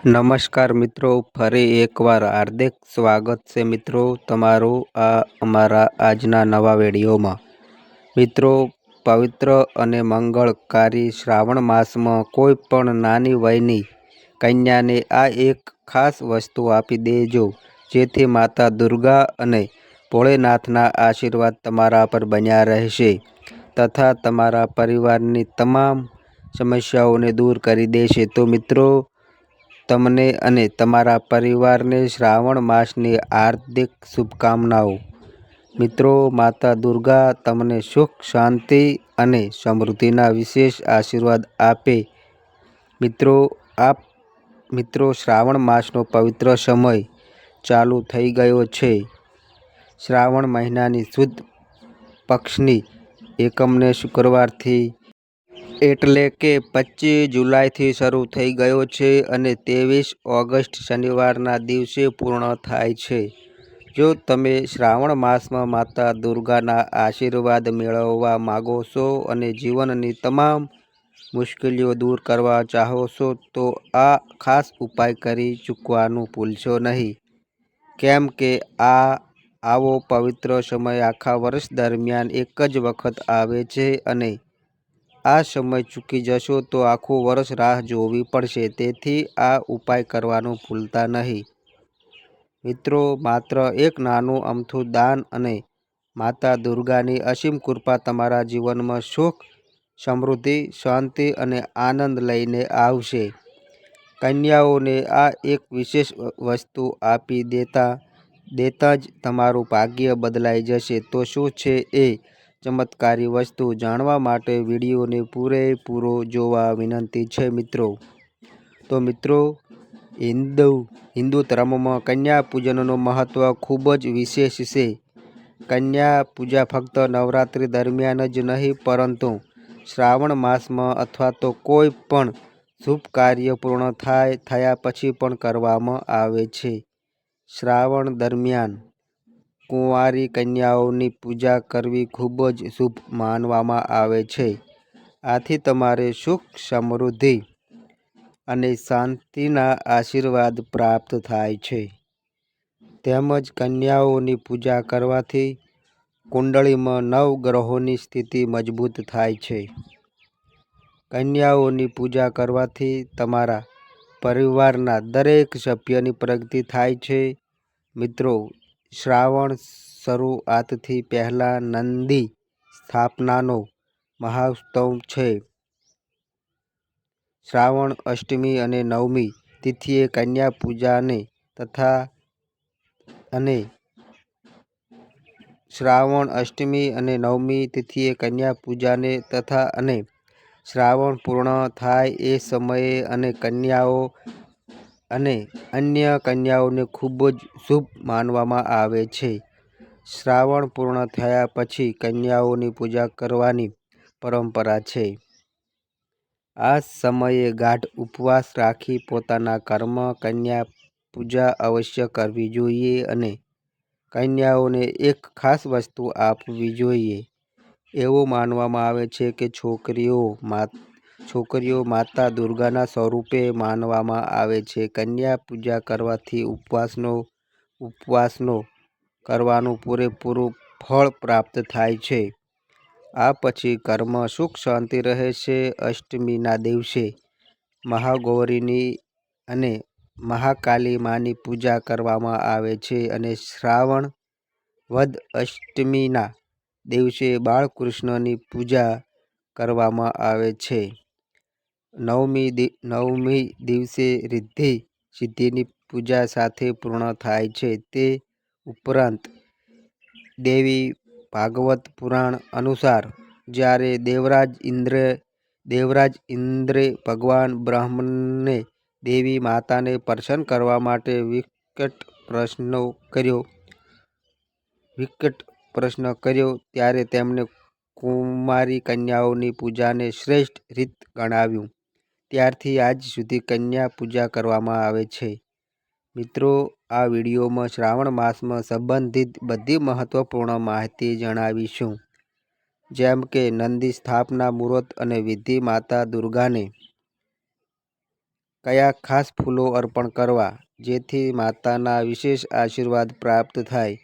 નમસ્કાર મિત્રો, ફરી એકવાર હાર્દિક સ્વાગત છે મિત્રો તમારું આ અમારા આજના નવા વિડીયોમાં. મિત્રો, પવિત્ર અને મંગળકારી શ્રાવણ માસમાં કોઈ પણ નાની વયની કન્યાને આ એક ખાસ વસ્તુ આપી દેજો, જેથી માતા દુર્ગા અને ભોળેનાથના આશીર્વાદ તમારા પર બન્યા રહેશે તથા તમારા પરિવારની તમામ સમસ્યાઓને દૂર કરી દેશે. તો મિત્રો તમને અને તમારા પરિવારને શ્રાવણ માસની હાર્દિક શુભકામનાઓ. મિત્રો, માતા દુર્ગા તમને સુખ, શાંતિ અને સમૃદ્ધિના વિશેષ આશીર્વાદ આપે. મિત્રો, આપ, મિત્રો, શ્રાવણ માસનો પવિત્ર સમય ચાલુ થઈ ગયો છે. શ્રાવણ મહિનાની શુદ્ધ પક્ષની એકમને શુક્રવારથી એટલે કે પચીસ જુલાઈથી શરૂ થઈ ગયો છે અને ત્રેવીસ ઓગસ્ટ શનિવારના દિવસે પૂર્ણ થાય છે. જો તમે શ્રાવણ માસમાં માતા દુર્ગાના આશીર્વાદ મેળવવા માગો છો અને જીવનની તમામ મુશ્કેલીઓ દૂર કરવા ચાહો છો, તો આ ખાસ ઉપાય કરી ચૂકવાનું ભૂલશો નહીં. કેમ કે આ આવો પવિત્ર સમય આખા વર્ષ દરમિયાન એક જ વખત આવે છે અને આ સમય ચૂકી જશો તો આખું વર્ષ રાહ જોવી પડશે. તેથી આ ઉપાય કરવાનું ભૂલતા નહીં. મિત્રો, માત્ર એક નાનું અમથું દાન અને માતા દુર્ગાની અસીમ કૃપા તમારા જીવનમાં સુખ, સમૃદ્ધિ, શાંતિ અને આનંદ લઈને આવશે. કન્યાઓને આ એક વિશેષ વસ્તુ આપી દેતા દેતા જ તમારું ભાગ્ય બદલાઈ જશે. તો શું છે એ ચમત્કારી વસ્તુ જાણવા માટે વિડીયોને પૂરેપૂરો જોવા વિનંતી છે મિત્રો. તો મિત્રો, હિન્દુ હિન્દુ ધર્મમાં કન્યા પૂજનનું મહત્ત્વ ખૂબ જ વિશેષ છે. કન્યા પૂજા ફક્ત નવરાત્રિ દરમિયાન જ નહીં, પરંતુ શ્રાવણ માસમાં અથવા તો કોઈ પણ શુભ કાર્ય પૂર્ણ થાય, થયા પછી પણ કરવામાં આવે છે. શ્રાવણ દરમિયાન કુંવારી કન્યાઓની પૂજા કરવી ખૂબ જ શુભ માનવામાં આવે છે. આથી તમારે સુખ, સમૃદ્ધિ અને શાંતિના આશીર્વાદ પ્રાપ્ત થાય છે. તેમજ કન્યાઓની પૂજા કરવાથી કુંડળીમાં નવ ગ્રહોની સ્થિતિ મજબૂત થાય છે. કન્યાઓની પૂજા કરવાથી તમારા પરિવારના દરેક સભ્યની પ્રગતિ થાય છે. મિત્રો શ્રાવણ શરૂઆતથી પહેલાં નંદી સ્થાપનાનો મહોત્સવ છે. શ્રાવણ અષ્ટમી અને નવમી તિથિએ કન્યા પૂજાને તથા અને શ્રાવણ અષ્ટમી અને નવમી તિથિએ કન્યા પૂજાને તથા અને શ્રાવણ પૂર્ણ થાય એ સમયે અને કન્યાઓ અને અન્ય કન્યાઓને ખૂબ જ શુભ માનવામાં આવે છે. શ્રાવણ પૂર્ણ થયા પછી કન્યાઓની પૂજા કરવાની પરંપરા છે. આ સમયે ગાઢ ઉપવાસ રાખી પોતાના કર્મ કન્યા પૂજા અવશ્ય કરવી જોઈએ અને કન્યાઓને એક ખાસ વસ્તુ આપવી જોઈએ. એવું માનવામાં આવે છે કે છોકરીઓ છોકરીઓ માતા દુર્ગાના સ્વરૂપે માનવામાં આવે છે. કન્યા પૂજા કરવાથી ઉપવાસનો ઉપવાસનો કરવાનું પૂરેપૂરું ફળ પ્રાપ્ત થાય છે. આ પછી કર્મ સુખ શાંતિ રહે છે અષ્ટમીના દિવસે. મહાગૌરીની અને મહાકાલી માની પૂજા કરવામાં આવે છે અને શ્રાવણ વદ અષ્ટમીના દિવસે બાળકૃષ્ણની પૂજા કરવામાં આવે છે. નવમી નવમી દિવસે રિદ્ધિ સિદ્ધિની પૂજા સાથે પૂર્ણ થાય છે. તે ઉપરાંત દેવી ભાગવત પુરાણ અનુસાર જ્યારે દેવરાજ ઇન્દ્ર, દેવરાજ ઇન્દ્રે ભગવાન બ્રહ્મને દેવી માતાને પ્રસન્ન કરવા માટે વિકટ પ્રશ્નો કર્યો. વિકટ પ્રશ્ન કર્યો ત્યારે તેમણે કુમારી કન્યાઓની પૂજાને શ્રેષ્ઠ રીત ગણાવ્યું. ત્યારથી આજ સુધી કન્યા પૂજા કરવામાં આવે છે. મિત્રો, આ વિડીયોમાં શ્રાવણ માસમાં સંબંધિત બધી મહત્વપૂર્ણ માહિતી જણાવીશું. જેમ કે, નંદી સ્થાપના મુહૂર્ત અને વિધિ માતા દુર્ગાને કયા ખાસ ફૂલો અર્પણ કરવા, જેથી માતાના વિશેષ આશીર્વાદ પ્રાપ્ત થાય,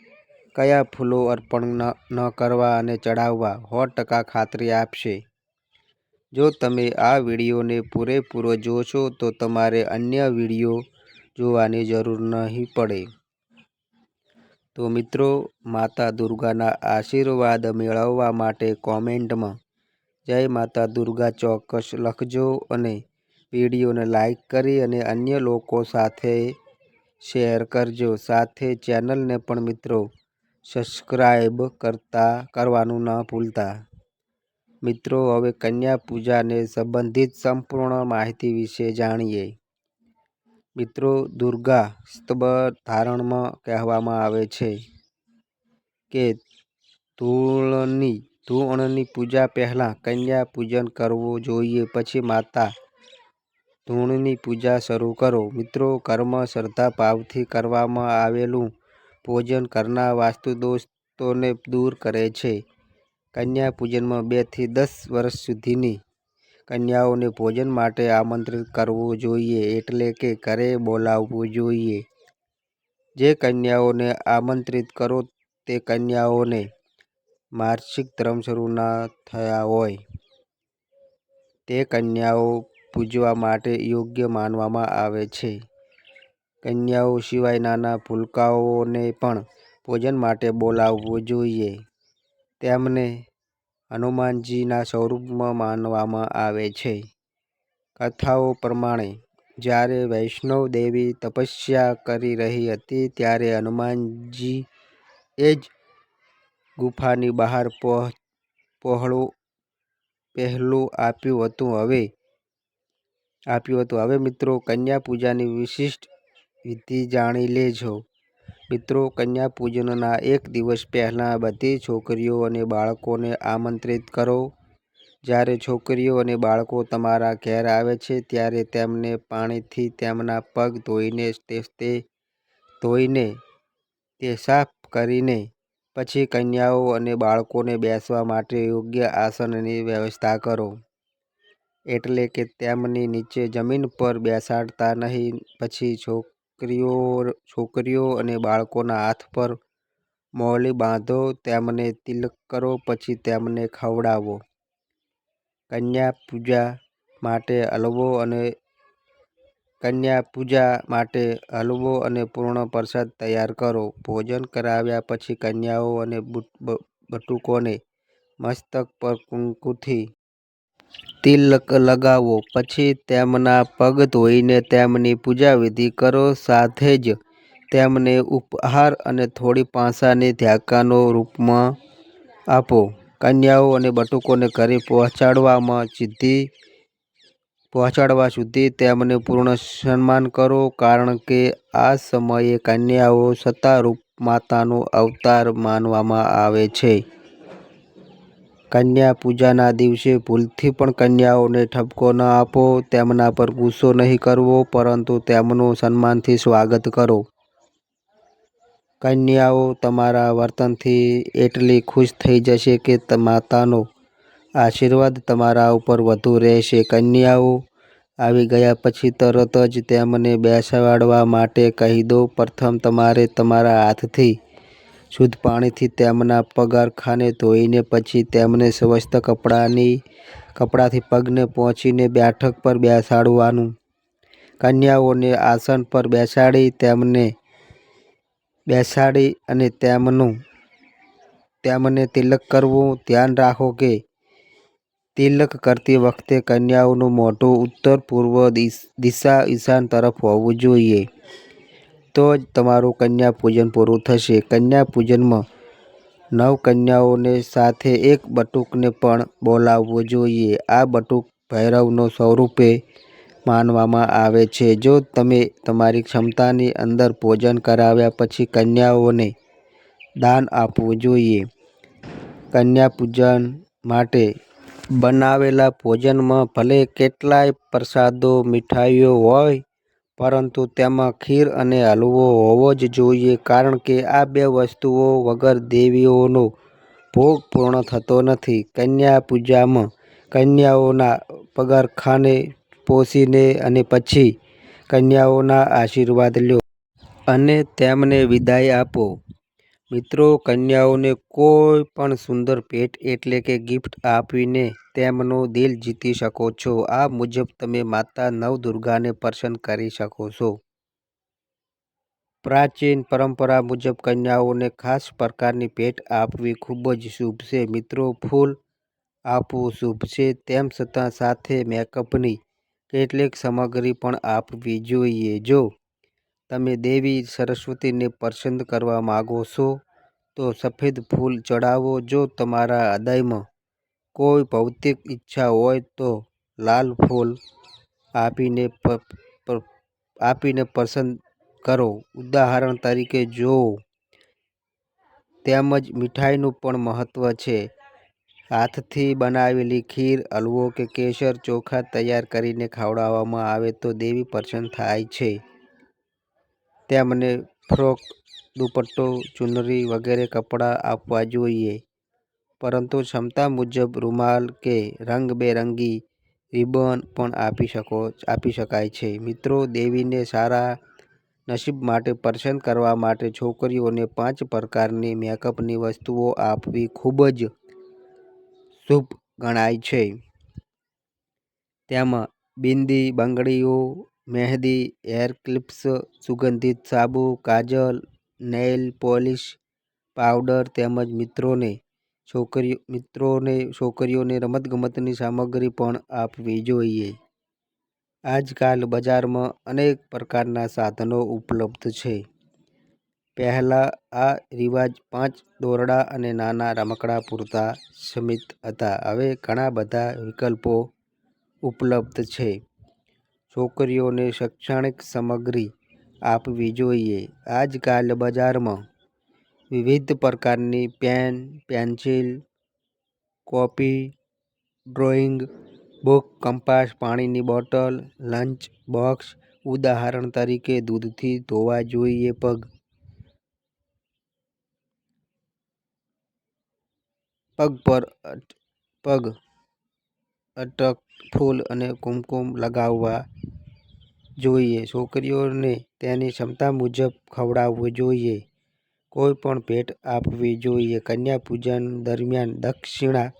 કયા ફૂલો અર્પણ ન કરવા અને ચઢાવવા, સો ટકા ખાતરી આપશે. જો તમે આ વિડીયોને પૂરેપૂરો જોશો, તો તમારે અન્ય વીડિયો જોવાની જરૂર નહીં પડે. તો મિત્રો, માતા દુર્ગાના આશીર્વાદ મેળવવા માટે કોમેન્ટમાં જય માતા દુર્ગા ચોક્કસ લખજો અને વિડીયોને લાઈક કરી અને અન્ય લોકો સાથે શેર કરજો. સાથે ચેનલને પણ મિત્રો સબસ્ક્રાઈબ કરતા કરવાનું ન ભૂલતા. મિત્રો, હવે કન્યા પૂજાને સંબંધિત સંપૂર્ણ માહિતી વિશે જાણીએ. મિત્રો, દુર્ગા સ્તબ ધારણમાં કહેવામાં આવે છે કે ધૂળની ધૂળની પૂજા પહેલાં કન્યા પૂજન કરવું જોઈએ, પછી માતા ધૂળની પૂજા શરૂ કરો. મિત્રો, કર્મ શ્રદ્ધા ભાવથી કરવામાં આવેલું ભોજન કરનાર વાસ્તુ દોષોને દૂર કરે છે. કન્યા પૂજનમાં બેથી દસ વર્ષ સુધીની કન્યાઓને ભોજન માટે આમંત્રિત કરવું જોઈએ એટલે કે ઘરે બોલાવવું જોઈએ. જે કન્યાઓને આમંત્રિત કરો તે કન્યાઓને માસિક ધર્મ શરૂ ના થયા હોય. તે કન્યાઓ પૂજવા માટે યોગ્ય માનવામાં આવે છે. કન્યાઓ સિવાય નાના ભૂલકાઓને પણ ભોજન માટે બોલાવવું જોઈએ. તેમને હનુમાનજીના સ્વરૂપમાં માનવામાં આવે છે. કથાઓ પ્રમાણે, જ્યારે વૈષ્ણવ દેવી તપસ્યા કરી રહી હતી, ત્યારે હનુમાનજી એ જ ગુફાની બહાર પહોળું પહેલું આપ્યું હતું. હવે, આપ્યું હતું. હવે મિત્રો, કન્યા પૂજાની વિશિષ્ટ વિધિ જાણી લેજો. મિત્રો, કન્યા પૂજનના એક દિવસ પહેલાં બધી છોકરીઓ અને બાળકોને આમંત્રિત કરો. જ્યારે છોકરીઓ અને બાળકો તમારા ઘેર આવે છે, ત્યારે તેમને પાણીથી તેમના પગ ધોઈને તે ધોઈને તે સાફ કરીને પછી કન્યાઓ અને બાળકોને બેસવા માટે યોગ્ય આસનની વ્યવસ્થા કરો. એટલે કે તેમની નીચે જમીન પર બેસાડતા નહીં, પછી છોકરીઓ છોકરીઓ અને બાળકોના હાથ પર મોલી બાંધો, તેમને તિલક કરો, પછી તેમને ખવડાવો. કન્યા પૂજા માટે હલવો અને કન્યા પૂજા માટે હલવો અને પૂર્ણ પ્રસાદ તૈયાર કરો. ભોજન કરાવ્યા પછી કન્યાઓ અને બટુકોને મસ્તક પર કુંકુથી તિલક લગાવો, પછી તેમના પગ ધોઈને તેમની પૂજાવિધિ કરો, સાથે જ તેમને ઉપહાર અને થોડી પાંસાની ધ્યાકાનો રૂપમાં આપો. કન્યાઓ અને બટુકોને ઘરે પહોંચાડવામાં સિદ્ધિ, પહોંચાડવા સુધી તેમને પૂર્ણ સન્માન કરો, કારણ કે આ સમયે કન્યાઓ સત્તારૂપ માતાનો અવતાર માનવામાં આવે છે. કન્યા પૂજાના દિવસે ભૂલથી પણ કન્યાઓને ઠપકો ન આપો, તેમના પર ગુસ્સો નહીં કરવો, પરંતુ તેમનું સન્માનથી સ્વાગત કરો. કન્યાઓ, તમારા વર્તનથી એટલી ખુશ થઈ જશે કે માતાનો આશીર્વાદ તમારા ઉપર વધુ રહેશે. કન્યાઓ આવી ગયા પછી તરત જ તેમને બેસાડવા માટે કહી દો, પ્રથમ તમારે તમારા હાથથી શુદ્ધ પાણીથી તેમના પગરખાંને ધોઈને પછી તેમને સ્વસ્થ કપડાની, કપડાથી પગને પહોંચીને બેઠક પર બેસાડવાનું. કન્યાઓને આસન પર બેસાડી તેમને બેસાડી અને તેમનું, તેમને તિલક કરવું. ધ્યાન રાખો કે તિલક કરતી વખતે કન્યાઓનું મોઢું ઉત્તર પૂર્વ દિશા ઈશાન તરફ હોવું જોઈએ. તો જ તમારું કન્યા પૂજન પૂરું થશે. કન્યા પૂજનમાં નવ કન્યાઓને સાથે એક બટુકને પણ બોલાવવો જોઈએ. આ બટુક ભૈરવનો સ્વરૂપે માનવામાં આવે છે. જો તમે તમારી ક્ષમતાની અંદર ભોજન કરાવ્યા પછી કન્યાઓને દાન આપવું જોઈએ. કન્યા પૂજન માટે બનાવેલા ભોજનમાં ભલે કેટલાય પ્રસાદો, મીઠાઈઓ હોય પરંતુ તેમાં ખીર અને હલવો હોવો જ જોઈએ કારણ કે આ બે વસ્તુઓ વગર દેવીઓનો ભોગ પૂર્ણ થતો નથી. કન્યા પૂજામાં કન્યાઓના પગરખાંને પોષીને અને પછી કન્યાઓના આશીર્વાદ લો અને તેમને વિદાય આપો. મિત્રો, કન્યાઓને કોઈ પણ સુંદર ભેટ એટલે કે ગિફ્ટ આપીને તેમનું દિલ જીતી શકો છો. આ મુજબ તમે માતા નવદુર્ગાને પ્રસન્ન કરી શકો છો. પ્રાચીન પરંપરા મુજબ કન્યાઓને ખાસ પ્રકારની ભેટ આપવી ખૂબ જ શુભ છે. મિત્રો, ફૂલ આપવું શુભ છે. તેમ છતાં સાથે મેકઅપની કેટલીક સામગ્રી પણ આપવી જોઈએ. જો તમે દેવી સરસ્વતીને પસંદ કરવા માગો છો, તો સફેદ ફૂલ ચડાવો જો તમારા હૃદયમાં કોઈ ભૌતિક ઈચ્છા હોય તો લાલ ફૂલ આપીને આપીને પસંદ કરો. ઉદાહરણ તરીકે જો તેમજ મીઠાઈનું પણ મહત્ત્વ છે. હાથથી બનાવેલી ખીર, હલવો કે કેસર ચોખા તૈયાર કરીને ખવડાવવામાં આવે તો દેવી પ્રસન્ન થાય છે. તેમને ફ્રોક, દુપટ્ટો, ચુનરી વગેરે કપડાં આપવા જોઈએ. પરંતુ ક્ષમતા મુજબ રૂમાલ કે રંગબેરંગી રિબન પણ આપી શકો, આપી શકાય છે. મિત્રો, દેવીને સારા નસીબ માટે પ્રસન્ન કરવા માટે છોકરીઓને પાંચ પ્રકારની મેકઅપની વસ્તુઓ આપવી ખૂબ જ શુભ ગણાય છે. તેમાં બિંદી, બંગડીઓ મહેંદી હેર ક્લિપ્સ, સુગંધિત સાબુ, કાજલ, નેઇલ પોલિશ, પાવડર તેમજ મિત્રોને છોકરીઓ, મિત્રોને, છોકરીઓને રમતગમતની સામગ્રી પણ આપવી જોઈએ. આજકાલ બજારમાં અનેક પ્રકારના સાધનો ઉપલબ્ધ છે. પહેલાં આ રિવાજ પાંચ દોરડા અને નાના રમકડાં પૂરતા સીમિત હતા. હવે ઘણા બધા વિકલ્પો ઉપલબ્ધ છે. છોકરીઓને શૈક્ષણિક સામગ્રી આપવી જોઈએ. આજકાલ બજારમાં વિવિધ પ્રકારની pen, pencil, copy, drawing, book, compass, પાણીની બોટલ, લંચ બોક્સ, ઉદાહરણ તરીકે દૂધથી ધોવા જોઈએ પગ. પગ પર પગ અટક, ફૂલ અને કુમકુમ લગાવવા જોઈએ. છોકરીઓને તેની ક્ષમતા મુજબ ખવડાવવું જોઈએ. કોઈ પણ ભેટ આપવી જોઈએ. કન્યા પૂજન દરમિયાન દક્ષિણા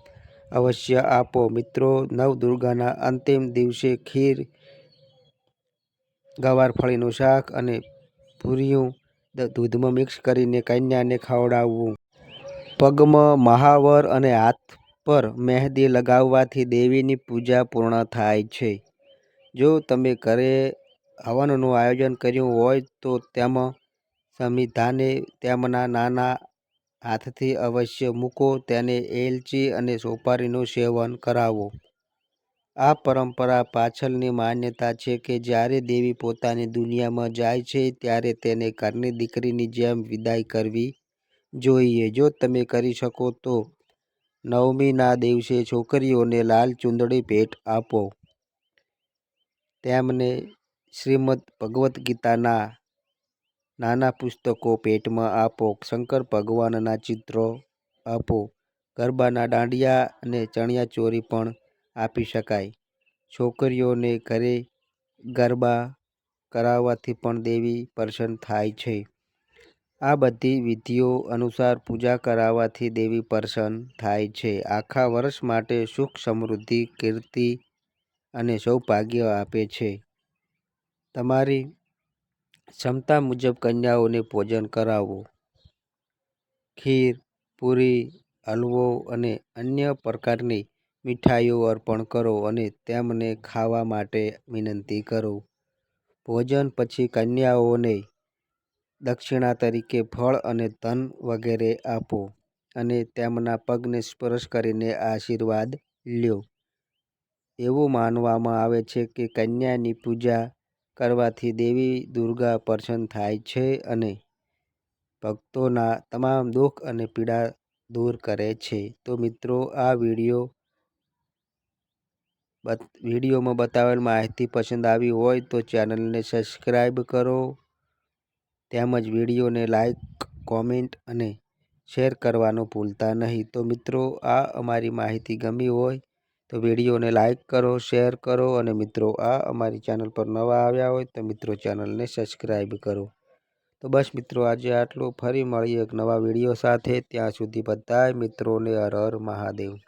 અવશ્ય આપો. મિત્રો, નવદુર્ગાના અંતિમ દિવસે ખીર ગવારફળીનું શાક અને પૂરિયું દૂધમાં મિક્સ કરીને કન્યાને ખવડાવવું. પગમાં મહાવર અને હાથ પર મહેંદી લગાવવાથી દેવીની પૂજા પૂર્ણ થાય છે. જો તમે ઘરે હવનનું આયોજન કર્યું હોય તો તેમાં સમિધાને તેમના નાના હાથથી અવશ્ય મૂકો, તેને એલચી અને સોપારીનું સેવન કરાવો. આ પરંપરા પાછળની માન્યતા છે કે જ્યારે દેવી પોતાની દુનિયામાં જાય છે ત્યારે તેને ઘરની દીકરીની જેમ વિદાય કરવી જોઈએ. જો તમે કરી શકો તો નવમીના દિવસે છોકરીઓને લાલ ચુંદડી ભેટ આપો. તેમને શ્રીમદ ભગવદ્ ગીતાના નાના પુસ્તકો ભેટમાં આપો. શંકર ભગવાનના ચિત્રો આપો. ગરબાના દાંડિયા અને ચણિયાચોળી પણ આપી શકાય. છોકરીઓને ઘરે ગરબા કરાવવાથી પણ દેવી પ્રસન્ન થાય છે. આ બધી વિધિઓ અનુસાર પૂજા કરાવવાથી દેવી પ્રસન્ન થાય છે. આખા વર્ષ માટે સુખ, સમૃદ્ધિ, કીર્તિ અને સૌભાગ્ય આપે છે. તમારી ક્ષમતા મુજબ કન્યાઓને ભોજન કરાવો. ખીર, પૂરી, હલવો અને અન્ય પ્રકારની મીઠાઈઓ અર્પણ કરો અને તેમને ખાવા માટે વિનંતી કરો. ભોજન પછી કન્યાઓને દક્ષિણા તરીકે ફળ અને ધન વગેરે આપો અને તેમના પગને સ્પર્શ કરીને આશીર્વાદ લ્યો. એવું માનવામાં આવે છે કે કન્યાની પૂજા કરવાથી દેવી દુર્ગા પ્રસન્ન થાય છે અને ભક્તોના તમામ દુઃખ અને પીડા દૂર કરે છે. તો મિત્રો, આ વીડિયો વિડીયોમાં બતાવેલ માહિતી પસંદ આવી હોય તો ચેનલને સબસ્ક્રાઈબ કરો. તેમજ વિડીયોને લાઇક કોમેન્ટ અને શેર કરવાનું ભૂલતા નહીં. તો મિત્રો, આ અમારી માહિતી ગમી હોય તો વિડીયોને લાઇક કરો, શેર કરો અને મિત્રો, આ અમારી ચેનલ પર નવા આવ્યા હોય તો મિત્રો, ચેનલને સબસ્ક્રાઈબ કરો. તો બસ મિત્રો, આજે આટલું. ફરી મળીએ એક નવા વીડિયો સાથે. ત્યાં સુધી બધાય મિત્રોને હર હર મહાદેવ.